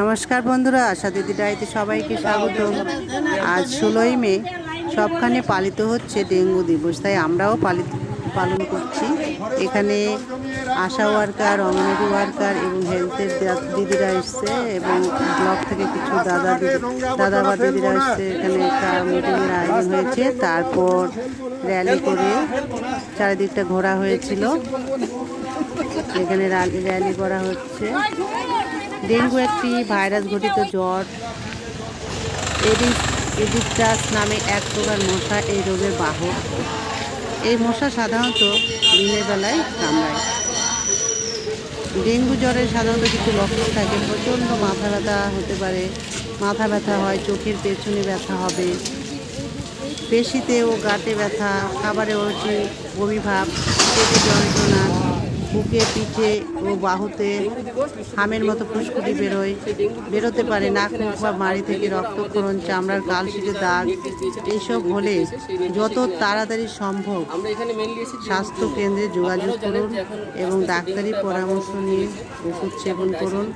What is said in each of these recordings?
নমস্কার বন্ধুরা, আশা দিদি ডাইতে সবাইকে স্বাগত আজ ষোলোই মে, সবখানে পালিত হচ্ছে ডেঙ্গু দিবস, তাই আমরাও পালিত, পালন করছি। এখানে আশা ওয়ার্কার অঙ্গনারী ওয়ার্কার এবং হেলথের দিদিরা এসছে এবং ব্লক থেকে কিছু দাদা দিদি বা দিদিরা এসছে। এখানে একটা মিটিংয়ের আয়োজন হয়েছে, তারপর র্যালি করে চারিদিকটা ঘোরা হয়েছিল। এখানে র্যালি করা হচ্ছে। ডেঙ্গু একটি ভাইরাস ঘটিত জ্বর। এডিস এডিকটাস নামে এক প্রকার মশা এই রোগের বাহক। এই মশা সাধারণত দিনের বেলায় কামড়ায়। ডেঙ্গু জ্বরের সাধারণত কিছু লক্ষণ থাকে। প্রচণ্ড মাথা ব্যথা হতে পারে। মাথা ব্যথা হয়, চোখের পেছনে ব্যথা হবে, পেশিতে ও গাঁটে ব্যথা, খাবারে অরুচি, বমি ভাব, পেটে যন্ত্রণা বুকে, পিঠে ও বাহুতে হামের মতো ফুসকুটি বেরোয়। বেরোতে পারে নাক মুখ বা মাড়ি থেকে রক্তক্ষরণ, চামড়ার কালশিটে দাগ। এইসব হলে যত তাড়াতাড়ি সম্ভব স্বাস্থ্য কেন্দ্রে যোগাযোগ করুন এবং ডাক্তারি পরামর্শ নিয়ে ওষুধ সেবন করুন।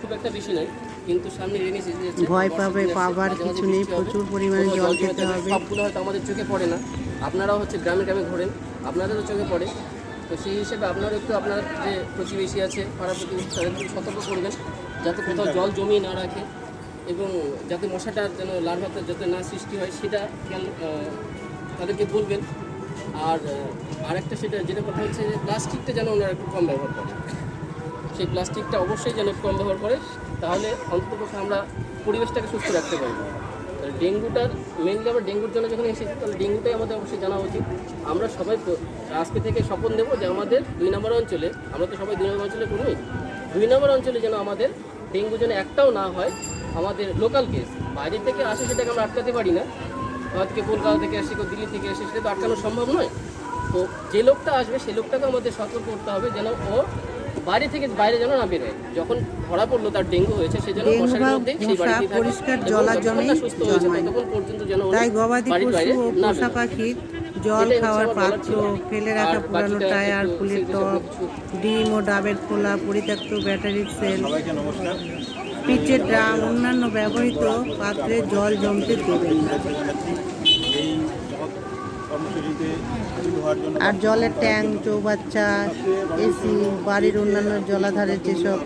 ভয় পাবে, পাবার কিছু নেই, প্রচুর পরিমাণে জল খেতে হবে। আমাদের চোখে পড়ে না। আপনারাও হচ্ছে গ্রামে গ্রামে ঘোরেন, আপনাদেরও চোখে পড়ে। তো সেই হিসেবে আপনারা একটু আপনার যে প্রতিবেশী আছে পাড়া প্রতিবেশী তাদেরকে একটু সতর্ক করবেন যাতে কোথাও জল জমিয়ে না রাখে এবং যাতে মশাটা যেন লার্ভাটা যাতে না সৃষ্টি হয় সেটা খেয়াল, তাদেরকে বলবেন। আর আরেকটা সেটা যেটা কথা হচ্ছে যে প্লাস্টিকটা যেন ওনারা একটু কম ব্যবহার করে সেই প্লাস্টিকটা অবশ্যই যেন কম ব্যবহার করে তাহলে অন্ততপক্ষে আমরা পরিবেশটাকে সুস্থ রাখতে পারব ডেঙ্গুটার মেনলি আমরা ডেঙ্গুর জন্য যখন এসেছি, তাহলে ডেঙ্গুটাই আমাদের অবশ্যই জানা উচিত। আমরা সবাই আজকে থেকে স্বপন দেবো যে আমাদের দুই নম্বর অঞ্চলে, আমরা তো সবাই দুই নম্বর অঞ্চলে কর্মী দুই নম্বর অঞ্চলে যেন আমাদের ডেঙ্গু যেন একটাও না হয়, আমাদের লোকাল কেস বাইরে থেকে আসে সেটাকে আমরা আটকাতে পারি না। আজকে কলকাতা থেকে আসে কেউ দিল্লি থেকে আসে, সেটা তো আটকানো সম্ভব নয়। তো যে লোকটা আসবে সেই লোকটাকে আমাদের সতর্ক করতে হবে যেন ও বাড়ি থেকে বাইরে যেন না বেরোয় যখন ধরা পড়ল তার ডেঙ্গু হয়েছে সে যেন বা মধ্যে সেই থাকে পরিষ্কার জলা না সুস্থ হয়েছে। ততক্ষণ পর্যন্ত যেন তাই গবাদি পশু ও পোষা। পাখির জল খাওয়ার পাত্র। ফেলে রাখা পুরানো টায়ার ফুলের কিছু- ডিম ও ডাবের খোলা পরিত্যক্ত ব্যাটারির সেল পিচের ড্রাম অন্যান্য ব্যবহৃত পাত্রে জল জমতে দেবেন না আর জলের ট্যাঙ্ক, চৌবাচ্চা এসি বাড়ির অন্যান্য জলাধারের যেসব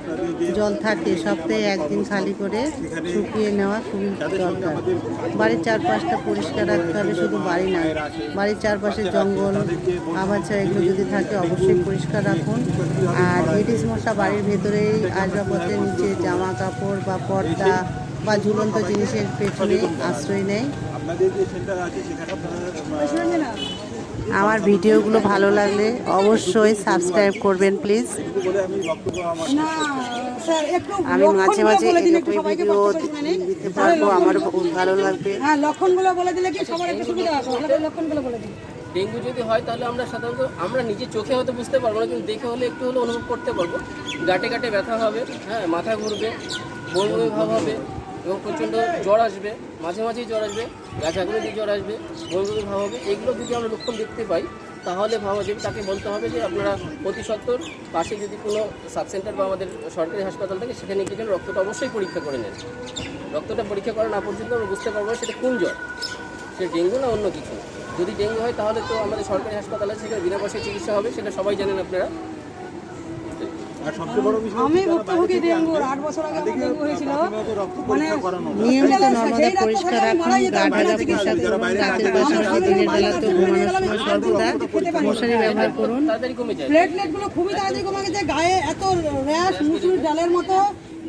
জল থাকে সপ্তাহে একদিন খালি করে শুকিয়ে নেওয়া খুবই দরকার। বাড়ির চারপাশটা পরিষ্কার রাখতে হবে, শুধু বাড়ি না। বাড়ির চারপাশে জঙ্গল, আগাছা এগুলো যদি থাকে, অবশ্যই পরিষ্কার রাখুন। আর এডিস মশা বাড়ির ভেতরেই, আসবাবপত্রের নিচে, জামা কাপড় বা পর্দা বা ঝুলন্ত জিনিসের পেছনে আশ্রয় নেয়। আমার ভিডিওগুলো ভালো লাগলে অবশ্যই সাবস্ক্রাইব করবেন প্লিজ আমি বক্তব্য আমার না স্যার একটু আমি মাঝে মাঝে ভিডিও। দিতে পারব আমারও খুব ভালো লাগবে। হ্যাঁ লক্ষণগুলো বলে দিলে কি সবার একটু সুবিধা হবে? লক্ষণগুলো বলে দিন। ডেঙ্গু যদি হয় তাহলে আমরা সাধারণত আমরা নিজে চোখে হয়তো বুঝতে পারব না কিন্তু দেখে হলে একটু হলে অনুভব করতে পারব। গাটে গাটে ব্যথা হবে হ্যাঁ মাথা ঘুরবে বমি ভাব হবে। এবং প্রচণ্ড জ্বর আসবে, মাঝে মাঝেই জ্বর আসবে, গাছাগুলো দিয়ে জ্বর আসবে বমি ভাব হবে এগুলো যদি আমরা লক্ষণ দেখতে পাই, তাহলে ভাবা যাবে তাকে বলতে হবে যে আপনারা অতি সত্তর পাশে যদি কোনো সাব সেন্টার বা আমাদের সরকারি হাসপাতাল থাকে, সেখানে গিয়ে রক্তটা অবশ্যই পরীক্ষা করে নেন। রক্তটা পরীক্ষা করা না পর্যন্ত আমরা বুঝতে পারব সেটা কোন জ্বর, সে ডেঙ্গু না অন্য কিছু। যদি ডেঙ্গু হয়, তাহলে তো আমাদের সরকারি হাসপাতাল সেখানে বিনা পয়সায় চিকিৎসা হবে, সেটা সবাই জানেন আপনারা। আমি ভুক্তভোগী ডেঙ্গুর আট বছর আগে আমার ডেঙ্গু হয়েছিল। মানে নিয়মিত নর্মদা পরিষ্কার রাখুন গা ঢাকা করুন রাতের দিনের বেলা তো ঘুমানোর সময় সর্বদা মশারি ব্যবহার করুন। তাড়াতাড়ি প্লেটলেটগুলো খুবই তাড়াতাড়ি কমে গেছে গায়ে এত র্যাশ মুসুর ডালের মতো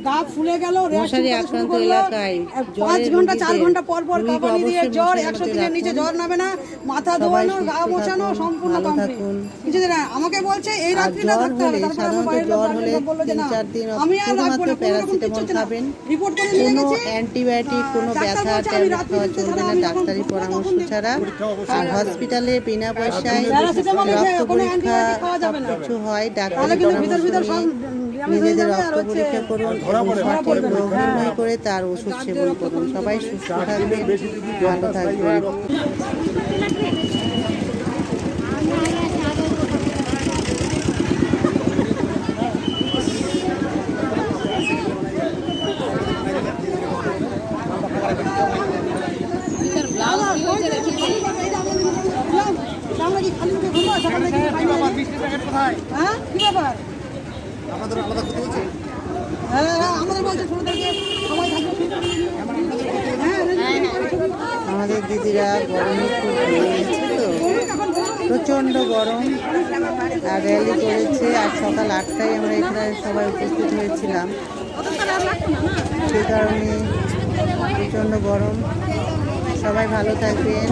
গা ফুলে গেল র্যাশ মশারি আক্রান্ত এলাকায় পাঁচ ঘণ্টা চার ঘণ্টা পর পর কাঁপানি দিয়ে অবশ্যই জ্বর একশো দিনের নিচে জ্বর নামে না। মাথা ধোয়ানো গা মোছানো সম্পূর্ণ কমপ্লিট আমাকে বলছে এই রাত্রিটা থাকতে হবে। তারপর আমার সাধারণত জ্বর হলে বলল যে তিন না চার দিন আমি আর রাখব শুধুমাত্র না কোনো প্যারাসিটামল খাবেন। রিপোর্ট করে নিয়ে গেছি অ্যান্টিবায়োটিক কোনো ব্যথা ট্যাবলেট খাওয়া চলবে না ডাক্তারি পরামর্শ ছাড়া। আর হসপিটালে বিনা পয়সায় প্যারাসিটামল রক্ত কোনো পরীক্ষা অ্যান্টিবায়োটিক খাওয়া যাবে না। কিছু হয় ডাক্তারি কিন্তু পরামর্শ ভিতর ভিতর সব নিয়ে damage নিজেদের রক্ত পরীক্ষা করুন এবং সঠিক রোগ নির্ণয় করে তার ওষুধ সেবন করুন। সবাই সুস্থ থাকবেন। ভালো থাকবেন হ্যাঁ? কি ব্যাপার? হ্যাঁ হ্যাঁ আমাদের বলছে ষোলো তারিখে সবাই থাকবে। হ্যাঁ আমাদের দিদিরা গরমে খুব রয়েছে তো প্রচণ্ড গরম। আর র্যালি করেছে। আর সকাল আটটায় আমরা এখানে সবাই উপস্থিত হয়েছিলাম। সে কারণে প্রচণ্ড গরম। সবাই ভালো থাকবেন।